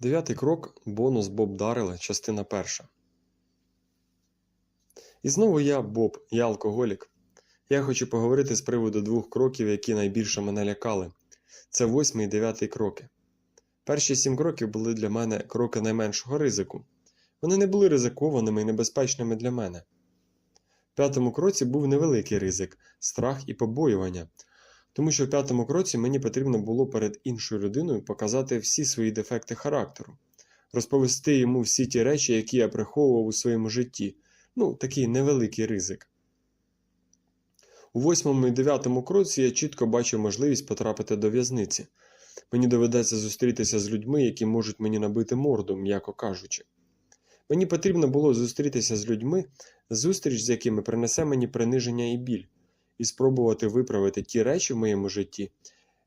Дев'ятий крок бонус Боб Дарила, частина перша. І знову я Боб, я алкоголік. Я хочу поговорити з приводу двох кроків, які найбільше мене лякали. Це восьмий і дев'ятий кроки. Перші сім кроків були для мене кроки найменшого ризику. Вони не були ризикованими і небезпечними для мене. В п'ятому кроці був невеликий ризик, страх і побоювання, тому що в п'ятому кроці мені потрібно було перед іншою людиною показати всі свої дефекти характеру, розповісти йому всі ті речі, які я приховував у своєму житті. Ну, такий невеликий ризик. У восьмому і дев'ятому кроці я чітко бачив можливість потрапити до в'язниці. Мені доведеться зустрітися з людьми, які можуть мені набити морду, м'яко кажучи. Мені потрібно було зустрітися з людьми, зустріч з якими принесе мені приниження і біль, і спробувати виправити ті речі в моєму житті,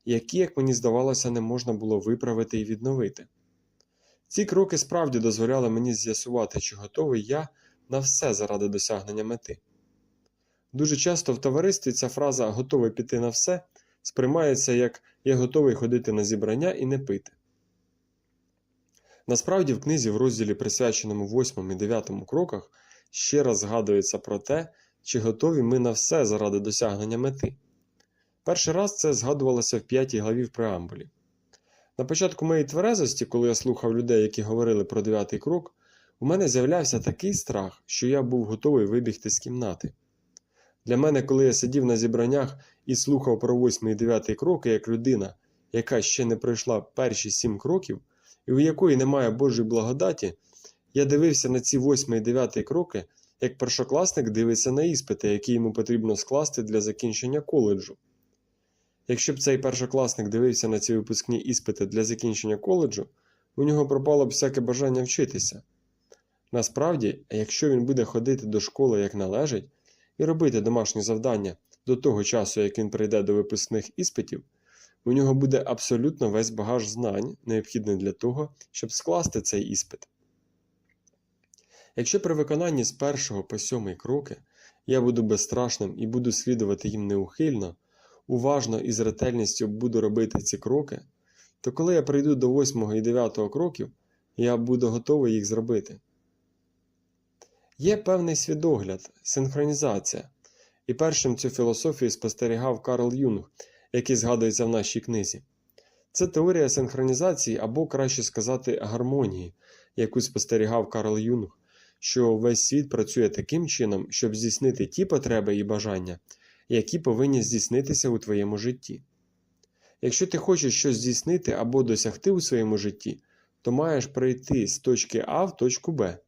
які, як мені здавалося, не можна було виправити і відновити. Ці кроки справді дозволяли мені з'ясувати, чи готовий я на все заради досягнення мети. Дуже часто в товаристві ця фраза готовий піти на все сприймається як я готовий ходити на зібрання і не пити. Насправді, в книзі, в розділі, присвяченому 8 і 9 кроках, ще раз згадується про те, чи готові ми на все заради досягнення мети. Перший раз це згадувалося в 5 главі в преамбулі. На початку моєї тверезості, коли я слухав людей, які говорили про дев'ятий крок, у мене з'являвся такий страх, що я був готовий вибігти з кімнати. Для мене, коли я сидів на зібраннях і слухав про восьмий і дев'ятий кроки як людина, яка ще не пройшла перші сім кроків, і у якої немає Божої благодаті, я дивився на ці восьмий і дев'ятий кроки, як першокласник дивиться на іспити, які йому потрібно скласти для закінчення коледжу. Якщо б цей першокласник дивився на ці випускні іспити для закінчення коледжу, у нього пропало б всяке бажання вчитися. Насправді, якщо він буде ходити до школи як належить, і робити домашні завдання до того часу, як він прийде до випускних іспитів, у нього буде абсолютно весь багаж знань, необхідний для того, щоб скласти цей іспит. Якщо при виконанні з першого по сьомий кроки я буду безстрашним і буду слідувати їм неухильно, уважно і з ретельністю буду робити ці кроки, то коли я прийду до восьмого і дев'ятого кроків, я буду готовий їх зробити. Є певний свідогляд, синхронізація, і першим цю філософію спостерігав Карл Юнг, який згадується в нашій книзі. Це теорія синхронізації або, краще сказати, гармонії, яку спостерігав Карл Юнг, що весь світ працює таким чином, щоб здійснити ті потреби і бажання, які повинні здійснитися у твоєму житті. Якщо ти хочеш щось здійснити або досягти у своєму житті, то маєш прийти з точки А в точку Б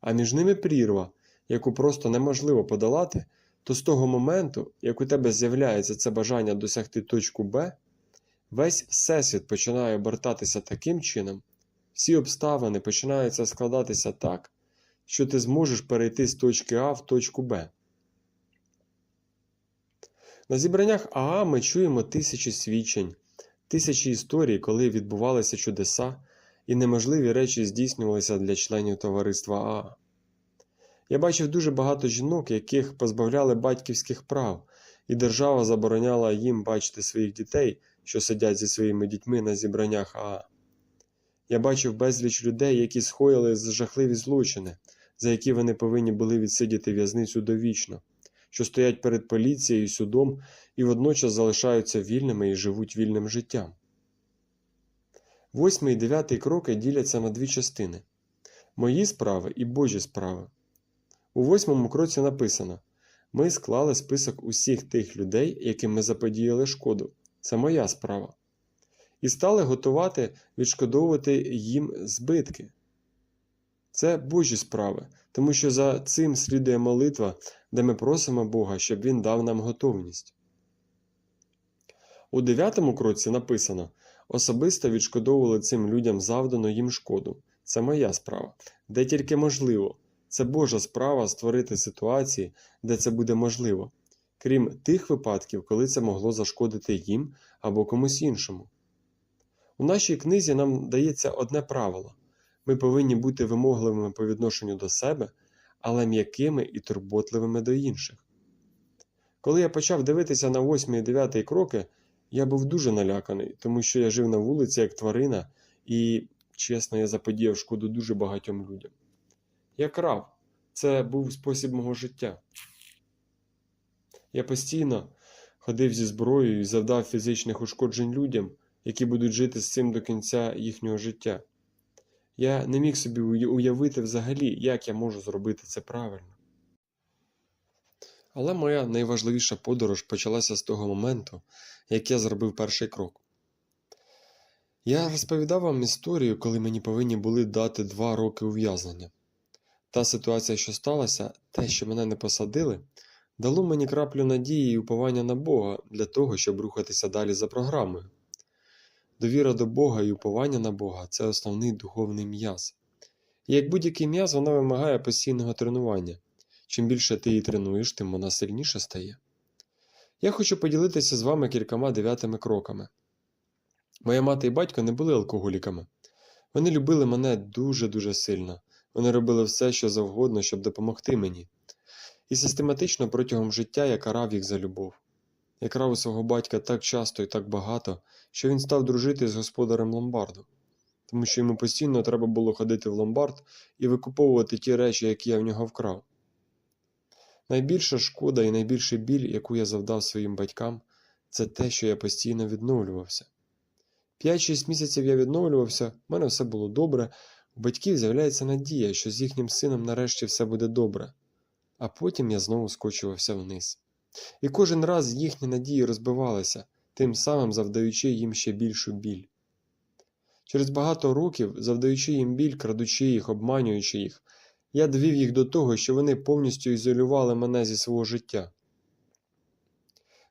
а між ними прірва, яку просто неможливо подолати, то з того моменту, як у тебе з'являється це бажання досягти точку Б, весь всесвіт починає обертатися таким чином, всі обставини починаються складатися так, що ти зможеш перейти з точки А в точку Б. На зібраннях АА ми чуємо тисячі свідчень, тисячі історій, коли відбувалися чудеса і неможливі речі здійснювалися для членів товариства Аа. Я бачив дуже багато жінок, яких позбавляли батьківських прав, і держава забороняла їм бачити своїх дітей, що сидять зі своїми дітьми на зібраннях Аа. Я бачив безліч людей, які схоїли жахливі злочини, за які вони повинні були відсидіти в'язницю довічно, що стоять перед поліцією і судом і водночас залишаються вільними і живуть вільним життям. Восьмий і дев'ятий кроки діляться на дві частини мої справи і Божі справи. У восьмому кроці написано Ми склали список усіх тих людей, яким ми заподіяли шкоду. Це моя справа. І стали готувати відшкодовувати їм збитки. Це Божі справи, тому що за цим слідує молитва, де ми просимо Бога, щоб Він дав нам готовність. У дев'ятому кроці написано особисто відшкодовували цим людям завдану їм шкоду. Це моя справа, де тільки можливо. Це Божа справа створити ситуації, де це буде можливо, крім тих випадків, коли це могло зашкодити їм або комусь іншому. У нашій книзі нам дається одне правило ми повинні бути вимогливими по відношенню до себе, але м'якими і турботливими до інших. Коли я почав дивитися на 8 і 9 кроки, я був дуже наляканий, тому що я жив на вулиці як тварина і чесно, я заподіяв шкоду дуже багатьом людям. Я крав. Це був спосіб мого життя. Я постійно ходив зі зброєю і завдав фізичних ушкоджень людям, які будуть жити з цим до кінця їхнього життя. Я не міг собі уявити взагалі, як я можу зробити це правильно. Але моя найважливіша подорож почалася з того моменту, як я зробив перший крок. Я розповідав вам історію, коли мені повинні були дати два роки ув'язнення. Та ситуація, що сталася, те, що мене не посадили, дало мені краплю надії і уповання на Бога для того, щоб рухатися далі за програмою. Довіра до Бога і уповання на Бога це основний духовний м'яз. І як будь-який м'яз, вона вимагає постійного тренування. Чим більше ти її тренуєш, тим вона сильніше стає. Я хочу поділитися з вами кількома дев'ятими кроками. Моя мати і батько не були алкоголіками. Вони любили мене дуже-дуже сильно. Вони робили все, що завгодно, щоб допомогти мені. І систематично протягом життя я карав їх за любов. Я крав у свого батька так часто і так багато, що він став дружити з господарем ломбарду, тому що йому постійно треба було ходити в ломбард і викуповувати ті речі, які я в нього вкрав. Найбільша шкода і найбільший біль, яку я завдав своїм батькам, це те, що я постійно відновлювався. 5-6 місяців я відновлювався, в мене все було добре, у батьків з'являється надія, що з їхнім сином нарешті все буде добре, а потім я знову скочувався вниз. І кожен раз їхні надії розбивалися, тим самим завдаючи їм ще більшу біль. Через багато років, завдаючи їм біль, крадучи їх, обманюючи їх, я довів їх до того, що вони повністю ізолювали мене зі свого життя.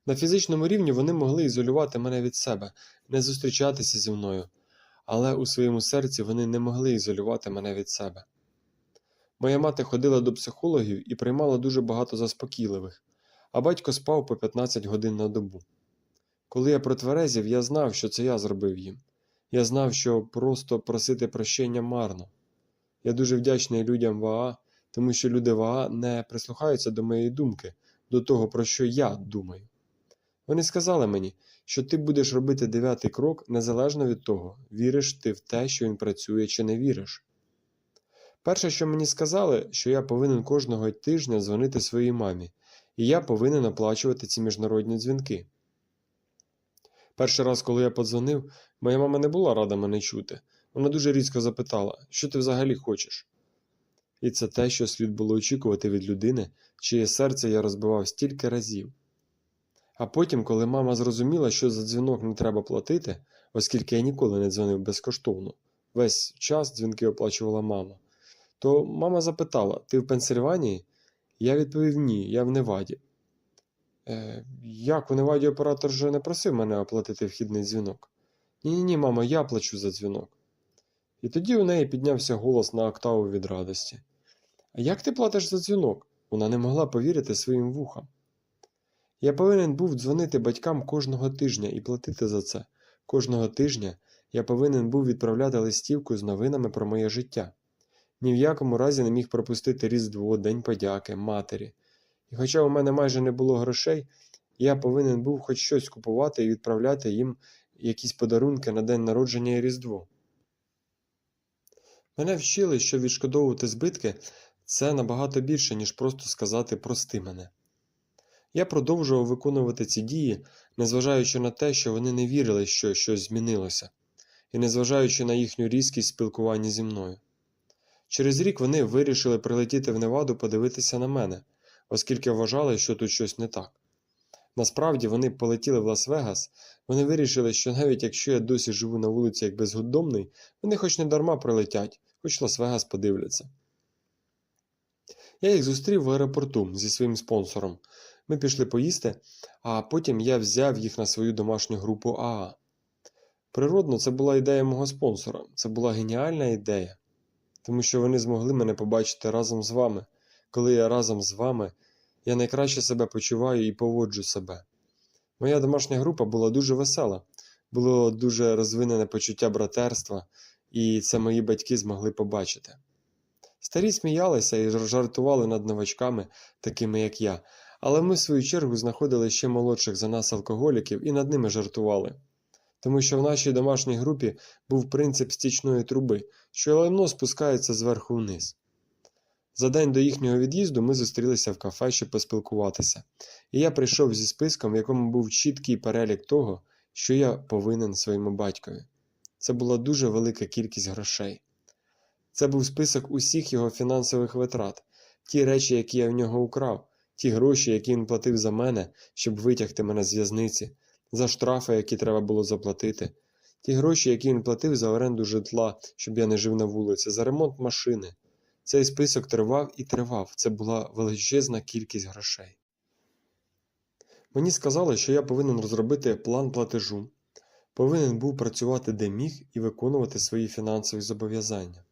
На фізичному рівні вони могли ізолювати мене від себе, не зустрічатися зі мною, але у своєму серці вони не могли ізолювати мене від себе. Моя мати ходила до психологів і приймала дуже багато заспокійливих, а батько спав по 15 годин на добу. Коли я протверезів, я знав, що це я зробив їм. Я знав, що просто просити прощення марно. Я дуже вдячний людям ВАА, тому що люди ВАА не прислухаються до моєї думки, до того, про що я думаю. Вони сказали мені, що ти будеш робити дев'ятий крок незалежно від того, віриш ти в те, що він працює, чи не віриш. Перше, що мені сказали, що я повинен кожного тижня дзвонити своїй мамі, і я повинен оплачувати ці міжнародні дзвінки. Перший раз, коли я подзвонив, моя мама не була рада мене чути. Вона дуже різко запитала, що ти взагалі хочеш. І це те, що слід було очікувати від людини, чиє серце я розбивав стільки разів. А потім, коли мама зрозуміла, що за дзвінок не треба платити, оскільки я ніколи не дзвонив безкоштовно, весь час дзвінки оплачувала мама, то мама запитала: Ти в Пенсильванії? Я відповів ні, я в Неваді. Е, як у Неваді оператор вже не просив мене оплатити вхідний дзвінок? Ні-ні, ні, мамо, я плачу за дзвінок. І тоді у неї піднявся голос на октаву від радості. А як ти платиш за дзвінок? Вона не могла повірити своїм вухам. Я повинен був дзвонити батькам кожного тижня і платити за це. Кожного тижня я повинен був відправляти листівку з новинами про моє життя. Ні в якому разі не міг пропустити Різдво, День подяки, матері. І хоча у мене майже не було грошей, я повинен був хоч щось купувати і відправляти їм якісь подарунки на день народження і Різдво. Мене вчили, що відшкодовувати збитки це набагато більше, ніж просто сказати прости мене. Я продовжував виконувати ці дії, незважаючи на те, що вони не вірили, що щось змінилося, і незважаючи на їхню різкість спілкування зі мною. Через рік вони вирішили прилетіти в Неваду подивитися на мене, оскільки вважали, що тут щось не так. Насправді вони полетіли в Лас-Вегас, вони вирішили, що навіть якщо я досі живу на вулиці як безгодомний, вони хоч не дарма прилетять, хоч Лас-Вегас подивляться. Я їх зустрів в аеропорту зі своїм спонсором. Ми пішли поїсти, а потім я взяв їх на свою домашню групу АА. Природно, це була ідея мого спонсора, це була геніальна ідея, тому що вони змогли мене побачити разом з вами. Коли я разом з вами, я найкраще себе почуваю і поводжу себе. Моя домашня група була дуже весела, було дуже розвинене почуття братерства, і це мої батьки змогли побачити. Старі сміялися і жартували над новачками, такими як я, але ми, в свою чергу, знаходили ще молодших за нас алкоголіків і над ними жартували. Тому що в нашій домашній групі був принцип стічної труби, що лайно спускається зверху вниз. За день до їхнього від'їзду ми зустрілися в кафе, щоб поспілкуватися, і я прийшов зі списком, в якому був чіткий перелік того, що я повинен своєму батькові. Це була дуже велика кількість грошей. Це був список усіх його фінансових витрат, ті речі, які я в нього украв, ті гроші, які він платив за мене, щоб витягти мене з в'язниці, за штрафи, які треба було заплатити, ті гроші, які він платив за оренду житла, щоб я не жив на вулиці, за ремонт машини. Цей список тривав і тривав, це була величезна кількість грошей. Мені сказали, що я повинен розробити план платежу, повинен був працювати де міг і виконувати свої фінансові зобов'язання.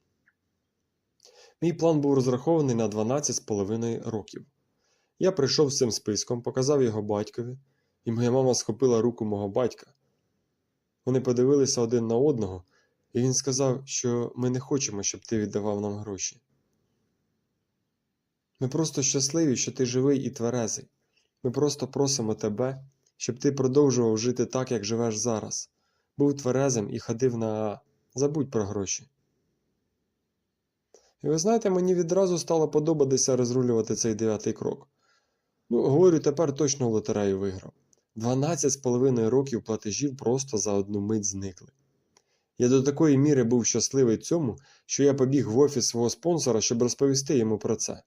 Мій план був розрахований на 12,5 років. Я прийшов з цим списком, показав його батькові, і моя мама схопила руку мого батька. Вони подивилися один на одного, і він сказав, що ми не хочемо, щоб ти віддавав нам гроші. Ми просто щасливі, що ти живий і тверезий. Ми просто просимо тебе, щоб ти продовжував жити так, як живеш зараз, був тверезим і ходив на забудь про гроші. І ви знаєте, мені відразу стало подобатися розрулювати цей дев'ятий крок. Ну, говорю, тепер точно лотерею виграв. 12,5 років платежів просто за одну мить зникли. Я до такої міри був щасливий цьому, що я побіг в офіс свого спонсора, щоб розповісти йому про це.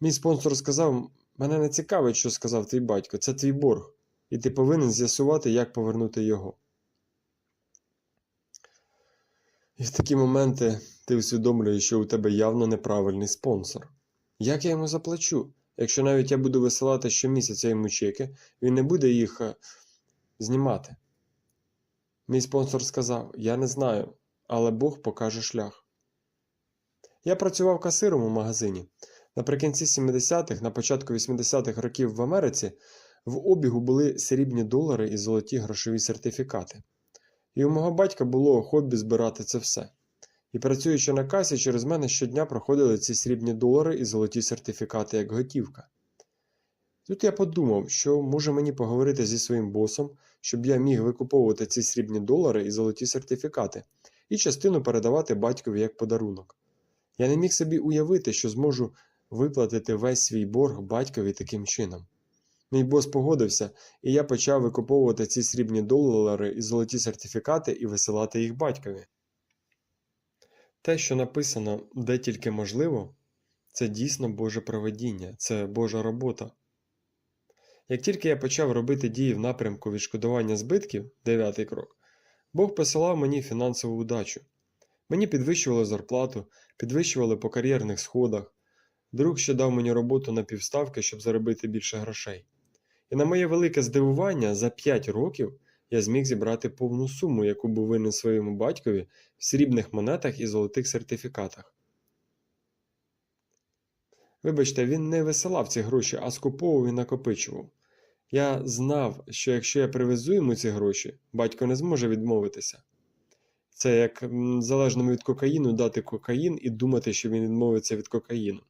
Мій спонсор сказав: мене не цікавить, що сказав твій батько, це твій борг, і ти повинен з'ясувати, як повернути його. І в такі моменти ти усвідомлюєш, що у тебе явно неправильний спонсор. Як я йому заплачу? Якщо навіть я буду висилати щомісяця йому чеки, він не буде їх е, знімати. Мій спонсор сказав: Я не знаю, але Бог покаже шлях. Я працював касиром у магазині. Наприкінці 70-х, на початку 80-х років в Америці в обігу були срібні долари і золоті грошові сертифікати. І у мого батька було хобі збирати це все. І працюючи на касі, через мене щодня проходили ці срібні долари і золоті сертифікати як готівка. Тут я подумав, що може мені поговорити зі своїм босом, щоб я міг викуповувати ці срібні долари і золоті сертифікати, і частину передавати батькові як подарунок. Я не міг собі уявити, що зможу виплатити весь свій борг батькові таким чином. Мій бос погодився, і я почав викуповувати ці срібні долари і золоті сертифікати і висилати їх батькові. Те, що написано де тільки можливо, це дійсно Боже проведіння, це Божа робота. Як тільки я почав робити дії в напрямку відшкодування збитків, дев'ятий крок, Бог посилав мені фінансову удачу. Мені підвищували зарплату, підвищували по кар'єрних сходах. Друг ще дав мені роботу на півставки, щоб заробити більше грошей. І на моє велике здивування, за 5 років я зміг зібрати повну суму, яку був винен своєму батькові в срібних монетах і золотих сертифікатах. Вибачте, він не висилав ці гроші, а скуповував і накопичував. Я знав, що якщо я привезу йому ці гроші, батько не зможе відмовитися. Це як залежному від кокаїну дати кокаїн і думати, що він відмовиться від кокаїну.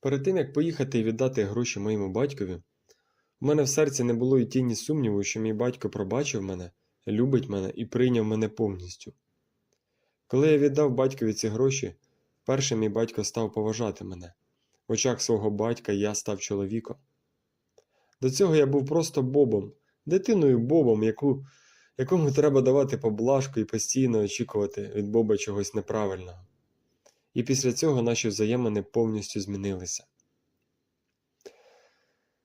Перед тим як поїхати і віддати гроші моєму батькові, у мене в серці не було й тіні сумніву, що мій батько пробачив мене, любить мене і прийняв мене повністю. Коли я віддав батькові ці гроші, вперше мій батько став поважати мене. В очах свого батька я став чоловіком. До цього я був просто Бобом, дитиною Бобом, яку, якому треба давати поблажку і постійно очікувати від Боба чогось неправильного. І після цього наші взаємини повністю змінилися.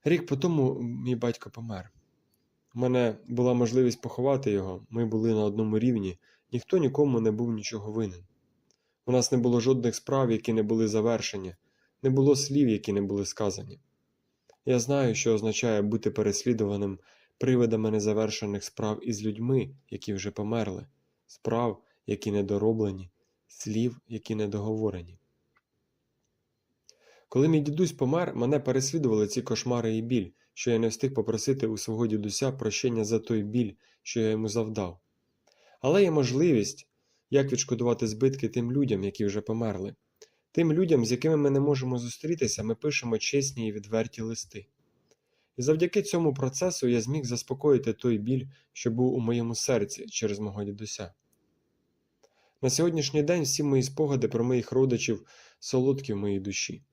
Рік по тому мій батько помер. У мене була можливість поховати його, ми були на одному рівні, ніхто нікому не був нічого винен. У нас не було жодних справ, які не були завершені, не було слів, які не були сказані. Я знаю, що означає бути переслідуваним привидами незавершених справ із людьми, які вже померли, справ, які недороблені, слів, які недоговорені. Коли мій дідусь помер, мене переслідували ці кошмари і біль, що я не встиг попросити у свого дідуся прощення за той біль, що я йому завдав. Але є можливість, як відшкодувати збитки тим людям, які вже померли. Тим людям, з якими ми не можемо зустрітися, ми пишемо чесні і відверті листи. І завдяки цьому процесу я зміг заспокоїти той біль, що був у моєму серці через мого дідуся. На сьогоднішній день всі мої спогади про моїх родичів солодкі в моїй душі.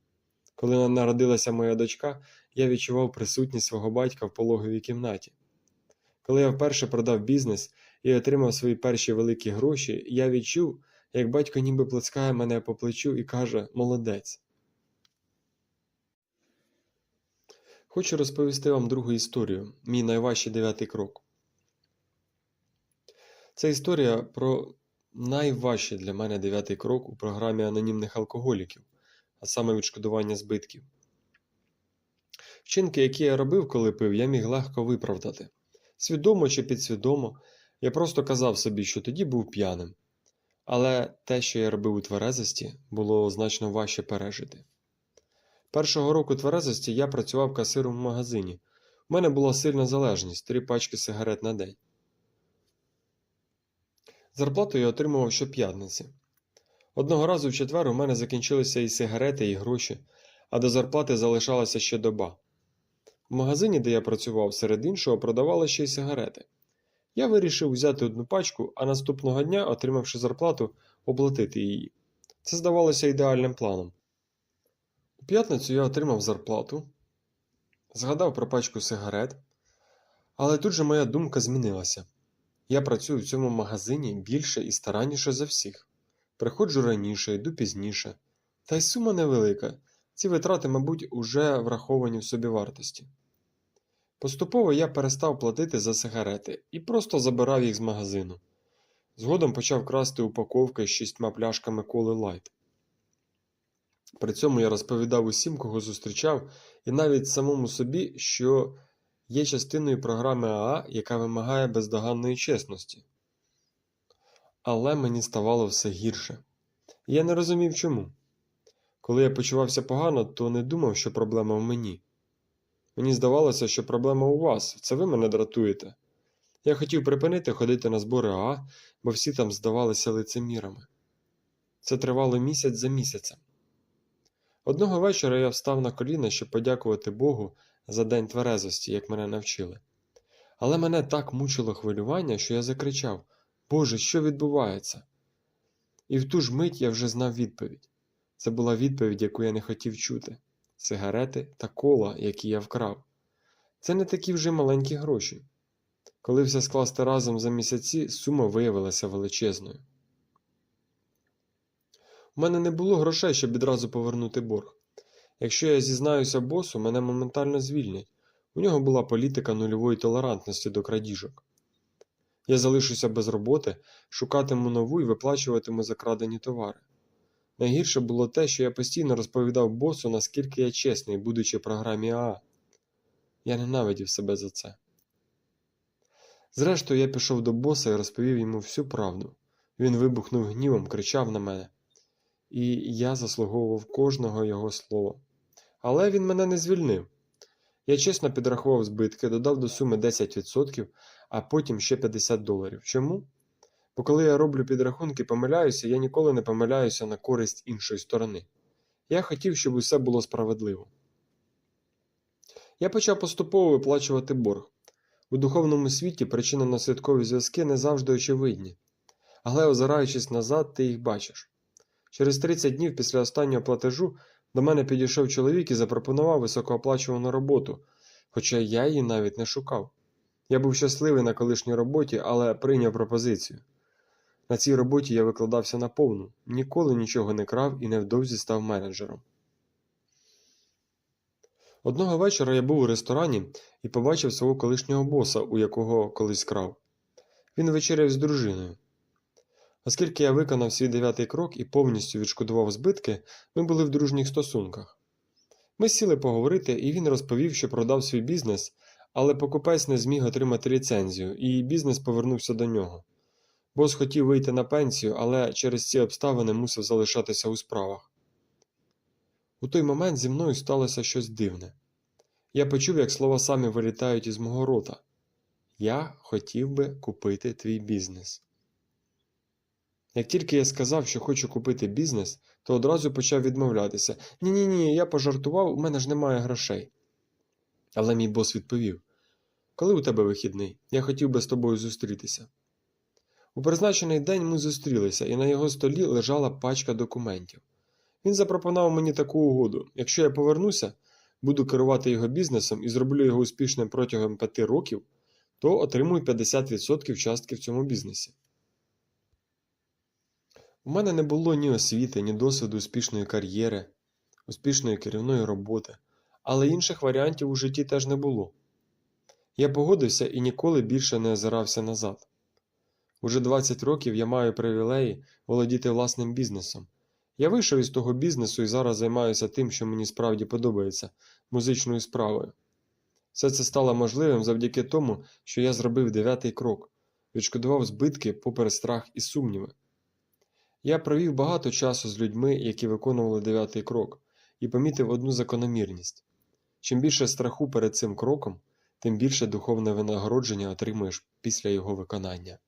Коли народилася моя дочка, я відчував присутність свого батька в пологовій кімнаті. Коли я вперше продав бізнес і отримав свої перші великі гроші, я відчув, як батько ніби плескає мене по плечу і каже Молодець. Хочу розповісти вам другу історію, мій найважчий дев'ятий крок. Це історія про найважчий для мене дев'ятий крок у програмі анонімних алкоголіків, а саме відшкодування збитків. Вчинки, які я робив, коли пив, я міг легко виправдати. Свідомо чи підсвідомо, я просто казав собі, що тоді був п'яним. Але те, що я робив у тверезості, було значно важче пережити. Першого року тверезості я працював касиром в магазині. У мене була сильна залежність три пачки сигарет на день. Зарплату я отримував щоп'ятниці. Одного разу в четвер у мене закінчилися і сигарети, і гроші, а до зарплати залишалася ще доба. В магазині, де я працював, серед іншого, продавали ще й сигарети. Я вирішив взяти одну пачку, а наступного дня, отримавши зарплату, оплатити її. Це здавалося ідеальним планом. У п'ятницю я отримав зарплату, згадав про пачку сигарет, але тут же моя думка змінилася. Я працюю в цьому магазині більше і старанніше за всіх. Приходжу раніше, йду пізніше. Та й сума невелика. Ці витрати, мабуть, уже враховані в собівартості. Поступово я перестав платити за сигарети і просто забирав їх з магазину. Згодом почав красти упаковки з шістьма пляшками коли лайт. При цьому я розповідав усім, кого зустрічав, і навіть самому собі, що є частиною програми АА, яка вимагає бездоганної чесності. Але мені ставало все гірше. Я не розумів чому. Коли я почувався погано, то не думав, що проблема в мені. Мені здавалося, що проблема у вас, це ви мене дратуєте. Я хотів припинити ходити на збори АА, бо всі там здавалися лицемірами. Це тривало місяць за місяцем. Одного вечора я встав на коліна, щоб подякувати Богу за день тверезості, як мене навчили. Але мене так мучило хвилювання, що я закричав Боже, що відбувається? І в ту ж мить я вже знав відповідь. Це була відповідь, яку я не хотів чути сигарети та кола, які я вкрав. Це не такі вже маленькі гроші. Коли все скласти разом за місяці, сума виявилася величезною. У мене не було грошей, щоб відразу повернути борг. Якщо я зізнаюся босу, мене моментально звільнять. У нього була політика нульової толерантності до крадіжок. Я залишуся без роботи, шукатиму нову і виплачуватиму за крадені товари. Найгірше було те, що я постійно розповідав босу, наскільки я чесний, будучи в програмі АА. Я ненавидів себе за це. Зрештою, я пішов до боса і розповів йому всю правду. Він вибухнув гнівом, кричав на мене, і я заслуговував кожного його слова. Але він мене не звільнив. Я чесно підрахував збитки, додав до суми 10%, а потім ще 50 доларів. Чому? Бо коли я роблю підрахунки, помиляюся, я ніколи не помиляюся на користь іншої сторони. Я хотів, щоб усе було справедливо. Я почав поступово виплачувати борг. У духовному світі причинно-наслідкові зв'язки не завжди очевидні, але озираючись назад, ти їх бачиш. Через 30 днів після останнього платежу до мене підійшов чоловік і запропонував високооплачувану роботу, хоча я її навіть не шукав. Я був щасливий на колишній роботі, але прийняв пропозицію. На цій роботі я викладався наповну, ніколи нічого не крав і невдовзі став менеджером. Одного вечора я був у ресторані і побачив свого колишнього боса, у якого колись крав. Він вечеряв з дружиною. Оскільки я виконав свій дев'ятий крок і повністю відшкодував збитки, ми були в дружніх стосунках. Ми сіли поговорити, і він розповів, що продав свій бізнес, але покупець не зміг отримати ліцензію, і бізнес повернувся до нього. Бос хотів вийти на пенсію, але через ці обставини мусив залишатися у справах. У той момент зі мною сталося щось дивне. Я почув, як слова самі вилітають із мого рота. Я хотів би купити твій бізнес. Як тільки я сказав, що хочу купити бізнес, то одразу почав відмовлятися. Ні-ні ні, я пожартував, у мене ж немає грошей. Але мій бос відповів: Коли у тебе вихідний? Я хотів би з тобою зустрітися. У призначений день ми зустрілися, і на його столі лежала пачка документів. Він запропонував мені таку угоду: якщо я повернуся, буду керувати його бізнесом і зроблю його успішним протягом 5 років, то отримую 50% частки в цьому бізнесі. У мене не було ні освіти, ні досвіду успішної кар'єри, успішної керівної роботи, але інших варіантів у житті теж не було. Я погодився і ніколи більше не озирався назад. Уже 20 років я маю привілеї володіти власним бізнесом. Я вийшов із того бізнесу і зараз займаюся тим, що мені справді подобається музичною справою. Все це стало можливим завдяки тому, що я зробив дев'ятий крок, відшкодував збитки попри страх і сумніви. Я провів багато часу з людьми, які виконували дев'ятий крок, і помітив одну закономірність: чим більше страху перед цим кроком, тим більше духовне винагородження отримуєш після його виконання.